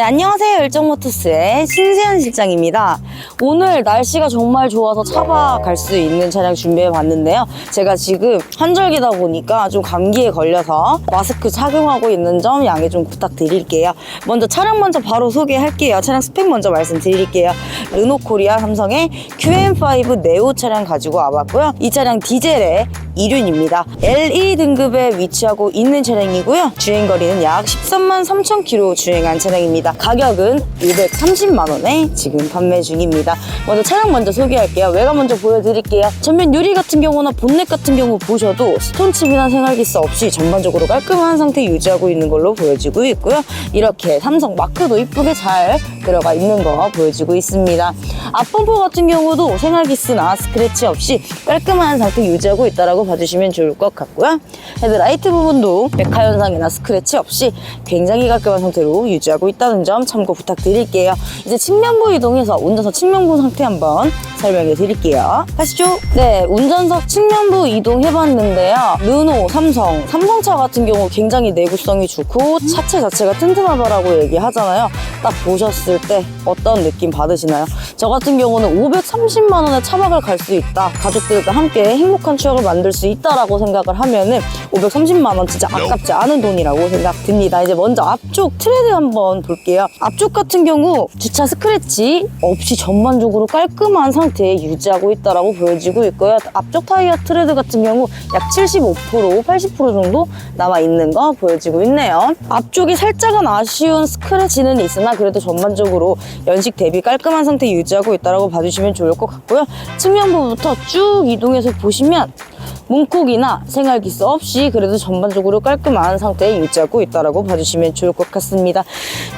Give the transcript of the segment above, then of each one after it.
네, 안녕하세요. 열정모터스의 신세현 실장입니다. 오늘 날씨가 정말 좋아서 차박 갈 수 있는 차량 준비해 봤는데요. 제가 지금 환절기다 보니까 좀 감기에 걸려서 마스크 착용하고 있는 점 양해 좀 부탁드릴게요. 먼저 차량 먼저 바로 소개할게요. 차량 스펙 먼저 말씀드릴게요. 르노 코리아 삼성의 QM5 네오 차량 가지고 와봤고요. 이 차량 디젤의 이륜입니다. LE 등급에 위치하고 있는 차량이고요. 주행 거리는 약 13만 3천 킬로 주행한 차량입니다. 가격은 230만 원에 지금 판매 중입니다. 먼저 차량 먼저 소개할게요. 외관 먼저 보여드릴게요. 전면 유리 같은 경우나 본넷 같은 경우 보셔도 스톤칩이나 생활기스 없이 전반적으로 깔끔한 상태 유지하고 있는 걸로 보여지고 있고요. 이렇게 삼성 마크도 이쁘게 잘 들어가 있는 거 보여지고 있습니다. 앞범퍼 같은 경우도 생활기스나 스크래치 없이 깔끔한 상태 유지하고 있다라고 봐주시면 좋을 것 같고요. 헤드 라이트 부분도 백화 현상이나 스크래치 없이 굉장히 깔끔한 상태로 유지하고 있다는 점 참고 부탁드릴게요. 이제 측면부 이동해서 운전석 측면부 상태 한번 설명해 드릴게요. 가시죠. 네, 운전석 측면부 이동해봤는데요. 르노, 삼성, 삼성차 같은 경우 굉장히 내구성이 좋고 차체 자체가 튼튼하다라고 얘기하잖아요. 딱 보셨을 때 어떤 느낌 받으시나요? 저 같은 경우는 530만 원에 차박을 갈 수 있다. 가족들과 함께 행복한 추억을 만들 수 있다라고 생각을 하면은 530만 원 진짜 아깝지 않은 돈이라고 생각 듭니다. 이제 먼저 앞쪽 트레드 한번 볼게요. 앞쪽 같은 경우 주차 스크래치 없이 전반적으로 깔끔한 상태에 유지하고 있다라고 보여지고 있고요. 앞쪽 타이어 트레드 같은 경우 약 75%, 80% 정도 남아 있는 거 보여지고 있네요. 앞쪽이 살짝은 아쉬운 스크래치는 있으나 그래도 전반적으로 연식 대비 깔끔한 상태 유지하고 있다라고 봐주시면 좋을 것 같고요. 측면부부터 쭉 이동해서 보시면 문콕이나 생활기스 없이 그래도 전반적으로 깔끔한 상태에 유지하고 있다라고 봐주시면 좋을 것 같습니다.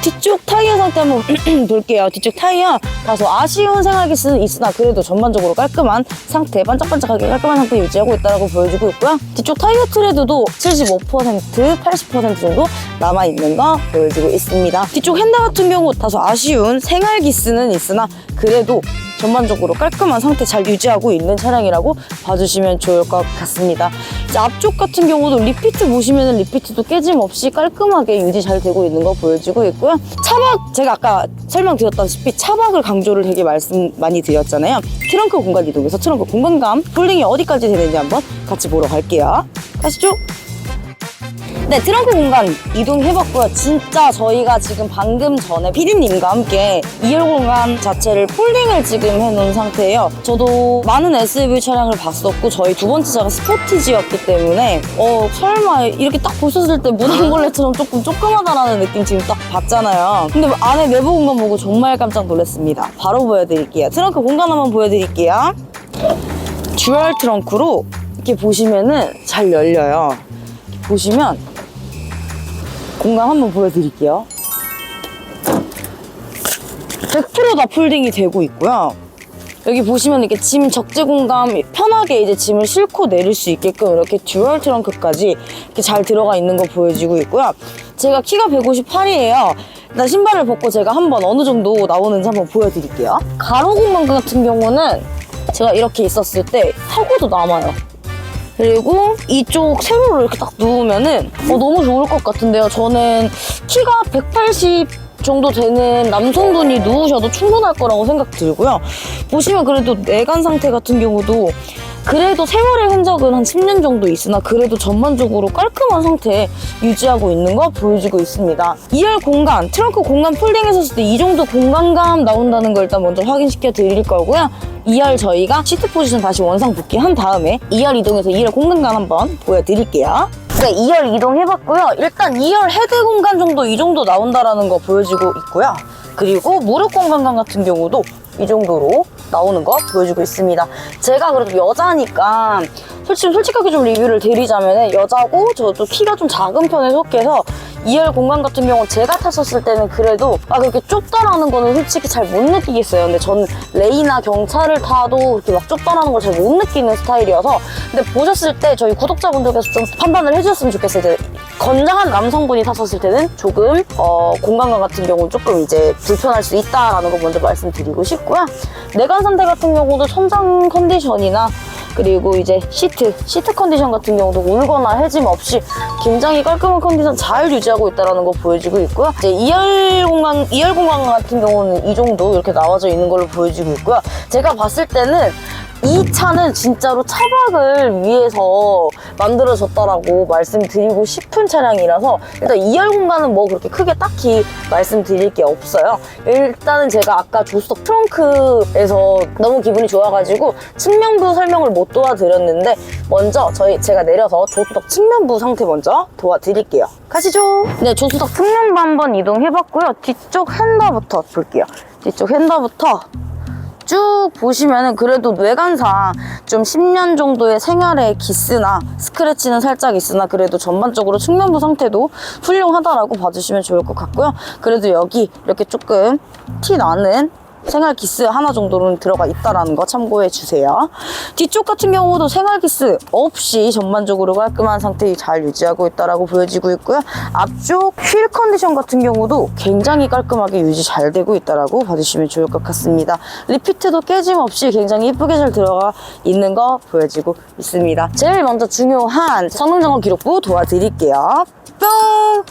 뒤쪽 타이어 상태 한번 볼게요. 뒤쪽 타이어 다소 아쉬운 생활기스는 있으나 그래도 전반적으로 깔끔한 상태, 반짝반짝하게 깔끔한 상태 유지하고 있다라고 보여주고 있고요. 뒤쪽 타이어 트레드도 75%, 80% 정도 남아있는 거 보여주고 있습니다. 뒤쪽 핸들 같은 경우 다소 아쉬운 생활기스는 있으나 그래도 전반적으로 깔끔한 상태 잘 유지하고 있는 차량이라고 봐주시면 좋을 것 같습니다. 이제 앞쪽 같은 경우도 리피트 보시면 리피트도 깨짐없이 깔끔하게 유지 잘 되고 있는 거 보여지고 있고요. 차박 제가 아까 설명드렸다시피 차박을 강조를 되게 말씀 많이 드렸잖아요. 트렁크 공간 이동에서 트렁크 공간감 폴딩이 어디까지 되는지 한번 같이 보러 갈게요. 가시죠. 네, 트렁크 공간 이동해봤고요. 진짜 저희가 지금 방금 전에 피디님과 함께 2열 공간 자체를 폴딩을 지금 해놓은 상태예요. 저도 많은 SUV 차량을 봤었고 저희 두 번째 차가 스포티지였기 때문에 어 설마 이렇게 딱 보셨을 때 무당벌레처럼 조금 조그마다라는 느낌 지금 딱 봤잖아요. 근데 안에 내부 공간 보고 정말 깜짝 놀랐습니다. 바로 보여드릴게요. 트렁크 공간 한번 보여드릴게요. 듀얼 트렁크로 이렇게 보시면은 잘 열려요. 보시면 공간 한번 보여드릴게요. 100%다 폴딩이 되고 있고요. 여기 보시면 이렇게 짐 적재 공간 편하게 이제 짐을 싣고 내릴 수 있게끔 이렇게 듀얼 트렁크까지 이렇게 잘 들어가 있는 거 보여지고 있고요. 제가 키가 158이에요. 일단 신발을 벗고 제가 한번 어느 정도 나오는지 한번 보여드릴게요. 가로 공간 같은 경우는 제가 이렇게 있었을 때 하고도 남아요. 그리고 이쪽 세로로 이렇게 딱 누우면은 어, 너무 좋을 것 같은데요. 저는 키가 180 정도 되는 남성분이 누우셔도 충분할 거라고 생각 들고요. 보시면 그래도 내관 상태 같은 경우도 그래도 세월의 흔적은 한 10년 정도 있으나 그래도 전반적으로 깔끔한 상태 유지하고 있는 거 보여주고 있습니다. 2열 공간, 트렁크 공간 폴딩 했었을 때 이 정도 공간감 나온다는 걸 일단 먼저 확인시켜 드릴 거고요. 2열 저희가 시트 포지션 다시 원상 복귀한 다음에 2열 이동해서 2열 공간감 한번 보여드릴게요. 네, 2열 이동해봤고요. 일단 2열 헤드 공간 정도 이 정도 나온다라는 거 보여주고 있고요. 그리고 무릎 공간감 같은 경우도 이 정도로 나오는 거 보여주고 있습니다. 제가 그래도 여자니까 솔직히 솔직하게 좀 리뷰를 드리자면 여자고 저도 키가 좀 작은 편에 속해서 2열 공간 같은 경우 제가 탔었을 때는 그래도 아 그렇게 좁다라는 거는 솔직히 잘 못 느끼겠어요. 근데 저는 레이나 경차를 타도 그렇게 막 좁다라는 걸 잘 못 느끼는 스타일이어서 근데 보셨을 때 저희 구독자분들께서 좀 판단을 해주셨으면 좋겠어요. 건장한 남성분이 탔었을 때는 조금 어, 공간감 같은 경우는 조금 이제 불편할 수 있다라는 거 먼저 말씀드리고 싶고요. 내관 상태 같은 경우도 천장 컨디션이나 그리고 이제 시트, 시트 컨디션 같은 경우도 울거나 해짐 없이 굉장히 깔끔한 컨디션 잘 유지하고 있다는 거 보여지고 있고요. 이제 2열 공간, 2열 공간 같은 경우는 이 정도 이렇게 나와져 있는 걸로 보여지고 있고요. 제가 봤을 때는 이 차는 진짜로 차박을 위해서 만들어졌다라고 말씀드리고 싶은 차량이라서 일단 2열 공간은 뭐 그렇게 크게 딱히 말씀드릴 게 없어요. 일단은 제가 아까 조수석 트렁크에서 너무 기분이 좋아가지고 측면부 설명을 못 도와드렸는데 먼저 저희 제가 내려서 조수석 측면부 상태 먼저 도와드릴게요. 가시죠. 네, 조수석 측면부 한번 이동해봤고요. 뒤쪽 핸더부터 볼게요. 뒤쪽 핸더부터 쭉 보시면은 그래도 외관상 좀 10년 정도의 생활의 기스나 스크래치는 살짝 있으나 그래도 전반적으로 측면부 상태도 훌륭하다라고 봐주시면 좋을 것 같고요. 그래도 여기 이렇게 조금 티 나는 생활 기스 하나 정도는 들어가 있다라는 거 참고해 주세요. 뒤쪽 같은 경우도 생활 기스 없이 전반적으로 깔끔한 상태 잘 유지하고 있다라고 보여지고 있고요. 앞쪽 휠 컨디션 같은 경우도 굉장히 깔끔하게 유지 잘 되고 있다라고 봐주시면 좋을 것 같습니다. 리피트도 깨짐 없이 굉장히 이쁘게 잘 들어가 있는 거 보여지고 있습니다. 제일 먼저 중요한 성능 점검 기록부 도와드릴게요. 뿅!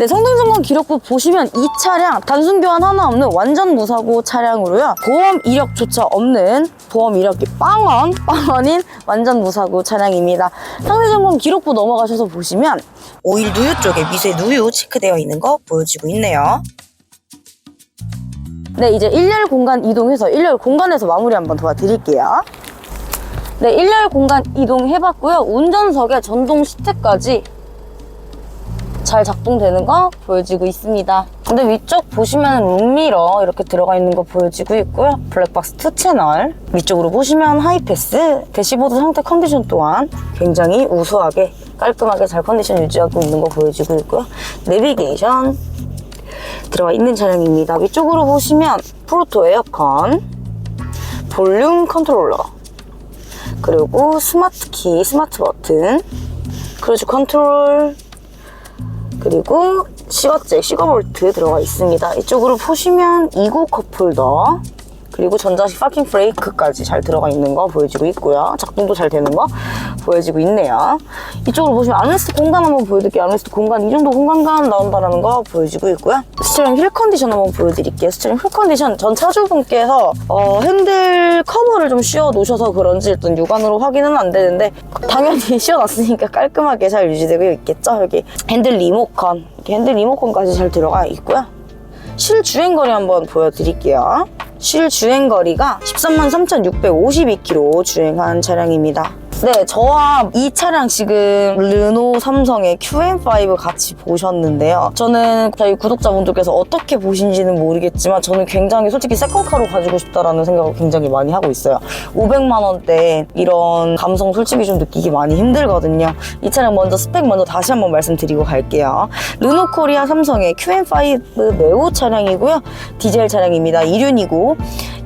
네, 성능 점검 기록부 보시면 이 차량 단순 교환 하나 없는 완전 무사고 차량으로요. 보험 이력조차 없는 보험 이력이 빵원, 빵원인 완전 무사고 차량입니다. 상세 점검 기록부 넘어가셔서 보시면 오일 누유 쪽에 미세 누유 체크되어 있는 거 보여지고 있네요. 네, 이제 1열 공간 이동해서 1열 공간에서 마무리 한번 도와드릴게요. 네, 1열 공간 이동해봤고요. 운전석에 전동 시트까지 잘 작동되는 거 보여지고 있습니다. 근데 위쪽 보시면 룸미러 이렇게 들어가 있는 거 보여지고 있고요. 블랙박스 2 채널 위쪽으로 보시면 하이패스 대시보드 상태 컨디션 또한 굉장히 우수하게 깔끔하게 잘 컨디션 유지하고 있는 거 보여지고 있고요. 내비게이션 들어가 있는 차량입니다. 위쪽으로 보시면 프로토 에어컨 볼륨 컨트롤러 그리고 스마트 키, 스마트 버튼 크루즈 컨트롤 그리고 시거잭, 시거볼트 들어가 있습니다. 이쪽으로 보시면 2구 컵홀더 그리고 전자식 파킹 브레이크까지 잘 들어가 있는 거 보여지고 있고요. 작동도 잘 되는 거 보여지고 있네요. 이쪽으로 보시면 아레스트 공간 한번 보여드릴게요. 아레스트 공간 이 정도 공간감 나온다는 거 보여지고 있고요. 스티어링 휠 컨디션 한번 보여드릴게요. 스티어링 휠 컨디션 전 차주분께서 어, 핸들 커버를 좀 씌워 놓으셔서 그런지 일단 육안으로 확인은 안 되는데 당연히 씌워놨으니까 깔끔하게 잘 유지되고 있겠죠. 여기 핸들 리모컨 핸들 리모컨까지 잘 들어가 있고요. 실 주행거리 한번 보여드릴게요. 실 주행거리가 13만 3,652km 주행한 차량입니다. 네, 저와 이 차량 지금 르노 삼성의 QM5 같이 보셨는데요. 저는 저희 구독자분들께서 어떻게 보신지는 모르겠지만 저는 굉장히 솔직히 세컨카로 가지고 싶다라는 생각을 굉장히 많이 하고 있어요. 500만 원대 이런 감성 솔직히 좀 느끼기 많이 힘들거든요. 이 차량 먼저 스펙 먼저 다시 한번 말씀드리고 갈게요. 르노 코리아 삼성의 QM5 매우 차량이고요. 디젤 차량입니다. 2륜이고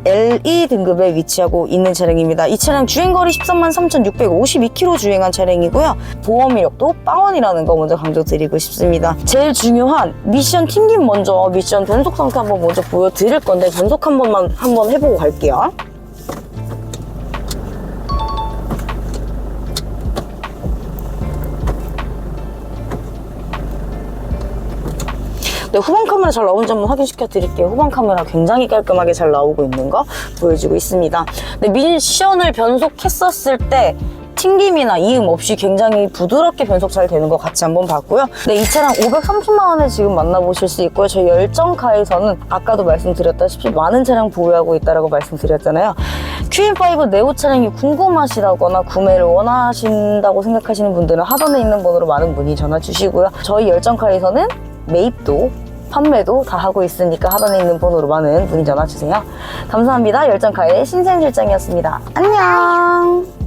LE 등급에 위치하고 있는 차량입니다. 이 차량 주행거리 13만 3,652km 주행한 차량이고요. 보험 이력도 빵원이라는 거 먼저 강조드리고 싶습니다. 제일 중요한 미션 튕김 먼저 미션 변속 상태 한번 먼저 보여드릴 건데 변속 한 번만 한번 해보고 갈게요. 네, 후방 카메라 잘 나오는지 한번 확인시켜 드릴게요. 후방 카메라 굉장히 깔끔하게 잘 나오고 있는 거 보여지고 있습니다. 네, 미션을 변속했었을 때 튕김이나 이음 없이 굉장히 부드럽게 변속 잘 되는 거 같이 한번 봤고요. 네, 이 차량 530만 원에 지금 만나보실 수 있고요. 저희 열정카에서는 아까도 말씀드렸다시피 많은 차량 보유하고 있다고 말씀드렸잖아요. QM5 네오 차량이 궁금하시다거나 구매를 원하신다고 생각하시는 분들은 하단에 있는 번호로 많은 문의 전화 주시고요. 저희 열정카에서는 매입도 판매도 다 하고 있으니까 하단에 있는 번호로 많은 문의 전화 주세요. 감사합니다. 열정카의 신생 실장이었습니다. 안녕.